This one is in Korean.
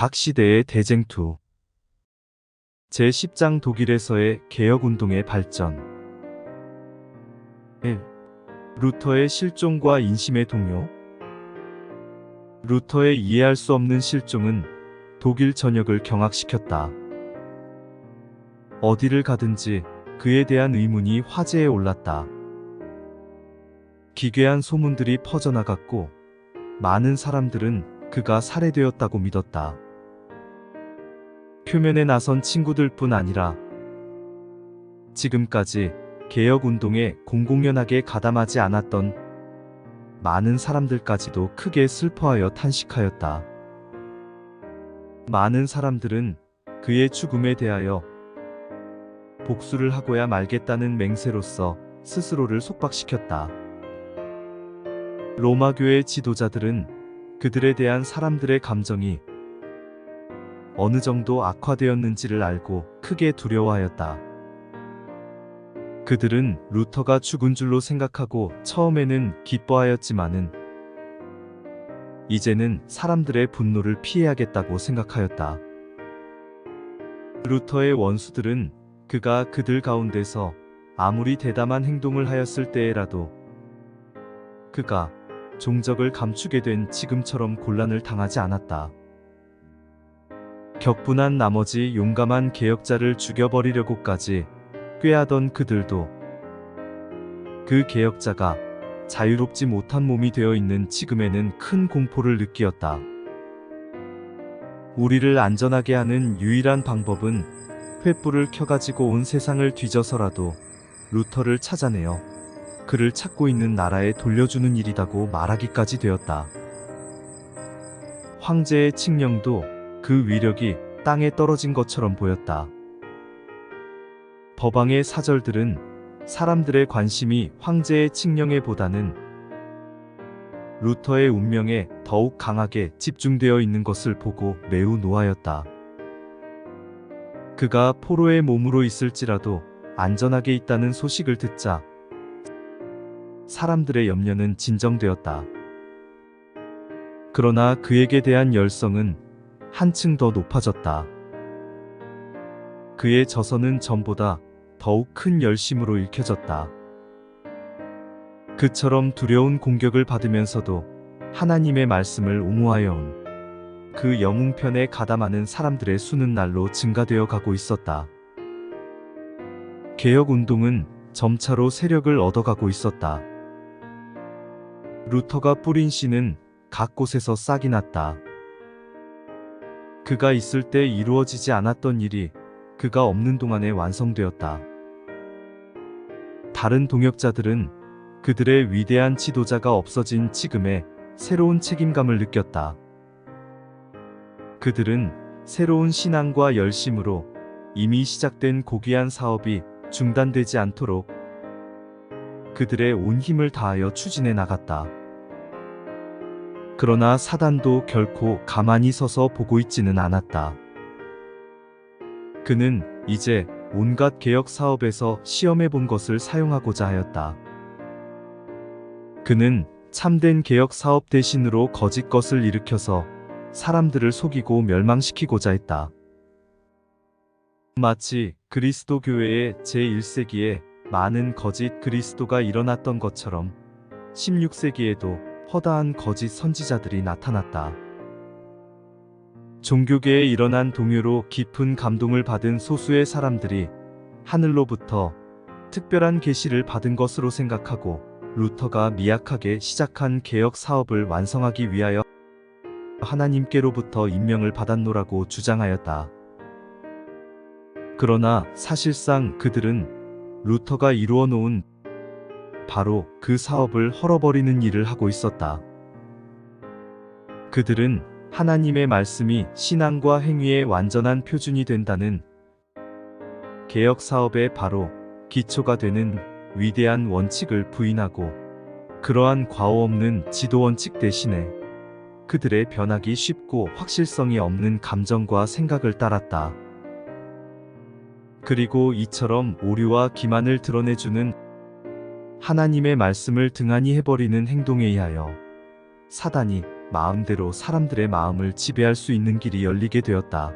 각 시대의 대쟁투 제10장 독일에서의 개혁운동의 발전 1. 루터의 실종과 인심의 동요 루터의 이해할 수 없는 실종은 독일 전역을 경악시켰다. 어디를 가든지 그에 대한 의문이 화제에 올랐다. 기괴한 소문들이 퍼져나갔고 많은 사람들은 그가 살해되었다고 믿었다. 표면에 나선 친구들뿐 아니라 지금까지 개혁 운동에 공공연하게 가담하지 않았던 많은 사람들까지도 크게 슬퍼하여 탄식하였다. 많은 사람들은 그의 죽음에 대하여 복수를 하고야 말겠다는 맹세로서 스스로를 속박시켰다. 로마교의 지도자들은 그들에 대한 사람들의 감정이 어느 정도 악화되었는지를 알고 크게 두려워하였다. 그들은 루터가 죽은 줄로 생각하고 처음에는 기뻐하였지만은 이제는 사람들의 분노를 피해야겠다고 생각하였다. 루터의 원수들은 그가 그들 가운데서 아무리 대담한 행동을 하였을 때에라도 그가 종적을 감추게 된 지금처럼 곤란을 당하지 않았다. 격분한 나머지 용감한 개혁자를 죽여버리려고까지 꾀하던 그들도 그 개혁자가 자유롭지 못한 몸이 되어 있는 지금에는 큰 공포를 느끼었다. 우리를 안전하게 하는 유일한 방법은 횃불을 켜가지고 온 세상을 뒤져서라도 루터를 찾아내어 그를 찾고 있는 나라에 돌려주는 일이다고 말하기까지 되었다. 황제의 칙령도 그 위력이 땅에 떨어진 것처럼 보였다. 법왕의 사절들은 사람들의 관심이 황제의 칙령에 보다는 루터의 운명에 더욱 강하게 집중되어 있는 것을 보고 매우 노하였다. 그가 포로의 몸으로 있을지라도 안전하게 있다는 소식을 듣자 사람들의 염려는 진정되었다. 그러나 그에게 대한 열성은 한층 더 높아졌다. 그의 저서는 전보다 더욱 큰 열심으로 읽혀졌다. 그처럼 두려운 공격을 받으면서도 하나님의 말씀을 옹호하여 온 그 영웅편에 가담하는 사람들의 수는 날로 증가되어 가고 있었다. 개혁 운동은 점차로 세력을 얻어가고 있었다. 루터가 뿌린 씨는 각 곳에서 싹이 났다. 그가 있을 때 이루어지지 않았던 일이 그가 없는 동안에 완성되었다. 다른 동역자들은 그들의 위대한 지도자가 없어진 지금에 새로운 책임감을 느꼈다. 그들은 새로운 신앙과 열심으로 이미 시작된 고귀한 사업이 중단되지 않도록 그들의 온 힘을 다하여 추진해 나갔다. 그러나 사단도 결코 가만히 서서 보고 있지는 않았다. 그는 이제 온갖 개혁 사업에서 시험해 본 것을 사용하고자 하였다. 그는 참된 개혁 사업 대신으로 거짓 것을 일으켜서 사람들을 속이고 멸망시키고자 했다. 마치 그리스도 교회의 제1세기에 많은 거짓 그리스도가 일어났던 것처럼 16세기에도 허다한 거짓 선지자들이 나타났다. 종교계에 일어난 동요로 깊은 감동을 받은 소수의 사람들이 하늘로부터 특별한 계시를 받은 것으로 생각하고 루터가 미약하게 시작한 개혁 사업을 완성하기 위하여 하나님께로부터 임명을 받았노라고 주장하였다. 그러나 사실상 그들은 루터가 이루어 놓은 바로 그 사업을 헐어버리는 일을 하고 있었다. 그들은 하나님의 말씀이 신앙과 행위의 완전한 표준이 된다는 개혁 사업의 바로 기초가 되는 위대한 원칙을 부인하고 그러한 과오 없는 지도 원칙 대신에 그들의 변하기 쉽고 확실성이 없는 감정과 생각을 따랐다. 그리고 이처럼 오류와 기만을 드러내주는 하나님의 말씀을 등한히 해버리는 행동에 의하여 사단이 마음대로 사람들의 마음을 지배할 수 있는 길이 열리게 되었다.